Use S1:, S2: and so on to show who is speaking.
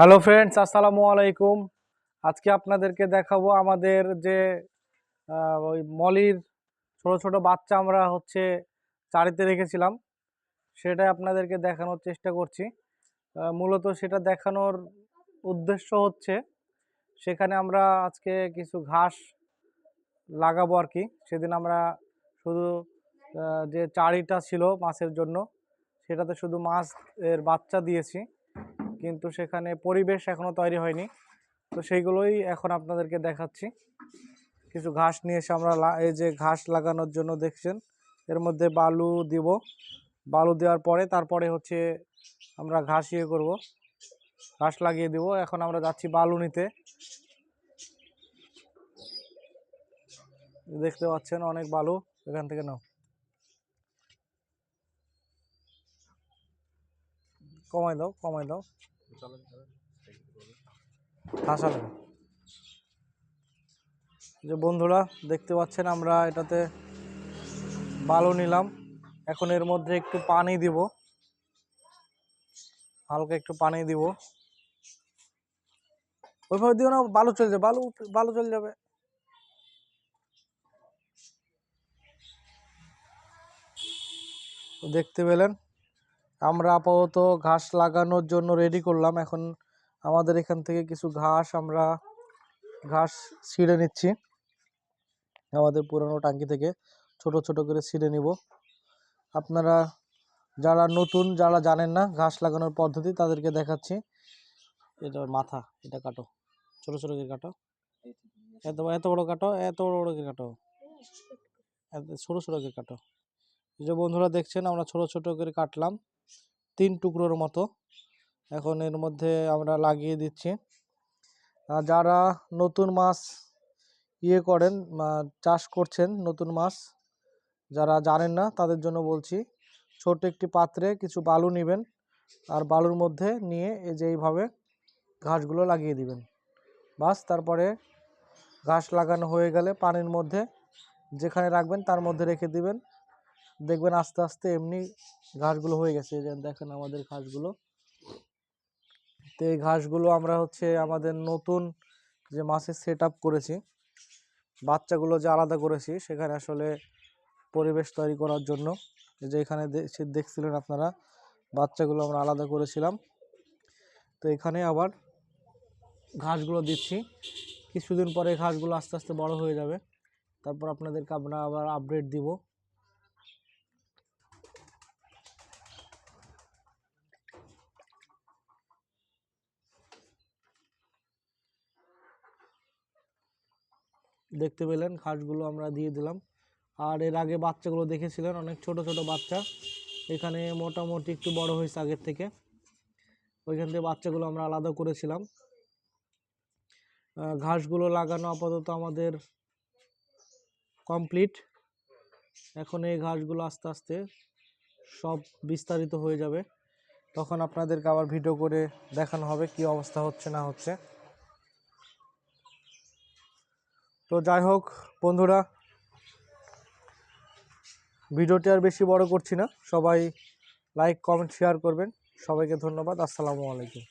S1: Hello friends আসসালামু আলাইকুম। আজকে আপনাদেরকে দেখাবো আমাদের যে ওই মলির ছোট ছোট বাচ্চা আমরা হচ্ছে চারিতে রেখেছিলাম। সেটাই আপনাদেরকে দেখানোর চেষ্টা করছি। মূলত সেটা দেখানোর উদ্দেশ্য হচ্ছে, সেখানে আমরা আজকে কিছু ঘাস লাগাবো আর কি। সেদিন আমরা শুধু যে চারিটা ছিল মাছের জন্য, সেটাতে শুধু মাছ এর বাচ্চা দিয়েছি। কিন্তু সেখানে পরিবেশ এখনও তৈরি হয়নি। তো সেইগুলোই এখন আপনাদেরকে দেখাচ্ছি। কিছু ঘাস নিয়ে এসে আমরা এই যে ঘাস লাগানোর জন্য দেখছেন, এর মধ্যে বালু দিব। বালু দেওয়ার পরে তারপরে হচ্ছে আমরা ঘাস ইয়ে করব। ঘাস লাগিয়ে দিব। এখন আমরা যাচ্ছি বালু নিতে। দেখতে পাচ্ছেন অনেক বালু। এখান থেকে নাও। কমাই দাও কমাই দাও। হাসালেন। যে বন্ধুরা দেখতে পাচ্ছেন আমরা এটাতে বালু নিলাম। এখন এর মধ্যে একটু পানি দিব। হালকা একটু পানি দিব। ওইভাবে দিও না বালু চলে যাবে বালু বালু চলে যাবে। দেখতে পেলেন? আমরা আপাতত ঘাস লাগানোর জন্য রেডি করলাম। এখন আমাদের এখান থেকে কিছু ঘাস আমরা ঘাস ছিঁড়ে নিচ্ছি। আমাদের পুরনো টাঙ্কি থেকে ছোট ছোট করে ছিঁড়ে নিব। আপনারা যারা নতুন, যারা জানেন না ঘাস লাগানোর পদ্ধতি, তাদেরকে দেখাচ্ছি। এটা মাথা, এটা কাটো। ছোট ছোট করে কাটো। এত এত বড় কাটো, এত বড় বড় করে কাটো। ছোট ছোট করে কাটো। যে বন্ধুরা দেখছেন, আমরা ছোট ছোট করে কাটলাম। তিন টুকরোর মতো। এখন এর মধ্যে আমরা লাগিয়ে দিচ্ছি। যারা নতুন মাছ ইয়ে করেন চাষ করছেন নতুন মাছ, যারা জানেন না, তাদের জন্য বলছি ছোট একটি পাত্রে কিছু বালু নেবেন আর বালুর মধ্যে নিয়ে এই যে এইভাবে ঘাসগুলো লাগিয়ে দিবেন। বাস, তারপরে ঘাস লাগানো হয়ে গেলে পানির মধ্যে যেখানে রাখবেন তার মধ্যে রেখে দিবেন। দেখবেন আস্তে আস্তে এমনি ঘাসগুলো হয়ে গেছে। যে দেখেন আমাদের ঘাসগুলো। তো এই ঘাসগুলো আমরা হচ্ছে আমাদের নতুন যে মাছের সেট করেছি, বাচ্চাগুলো যে আলাদা করেছি, সেখানে আসলে পরিবেশ তৈরি করার জন্য। যে এখানে দেখছিলেন আপনারা, বাচ্চাগুলো আমরা আলাদা করেছিলাম। তো এখানে আবার ঘাসগুলো দিচ্ছি। কিছুদিন পরে ঘাসগুলো আস্তে আস্তে বড় হয়ে যাবে। তারপর আপনাদেরকে আমরা আবার আপডেট দিব। দেখতে পেলেন ঘাসগুলো আমরা দিয়ে দিলাম। আর এর আগে বাচ্চাগুলো দেখেছিলেন, অনেক ছোট ছোট বাচ্চা। এখানে মোটামুটি একটু বড় হয়েছে আগের থেকে। ওইখান থেকে বাচ্চাগুলো আমরা আলাদা করেছিলাম। ঘাসগুলো লাগানো আপাতত আমাদের কমপ্লিট। এখন এই ঘাসগুলো আস্তে আস্তে সব বিস্তারিত হয়ে যাবে। তখন আপনাদেরকে আবার ভিডিও করে দেখানো হবে কি অবস্থা হচ্ছে, না হচ্ছে। তো যাই হোক, বন্ধুরা, ভিডিওটি আর বেশি বড় করছি না। সবাই লাইক কমেন্ট শেয়ার করবেন। সবাইকে ধন্যবাদ। আসসালামু আলাইকুম।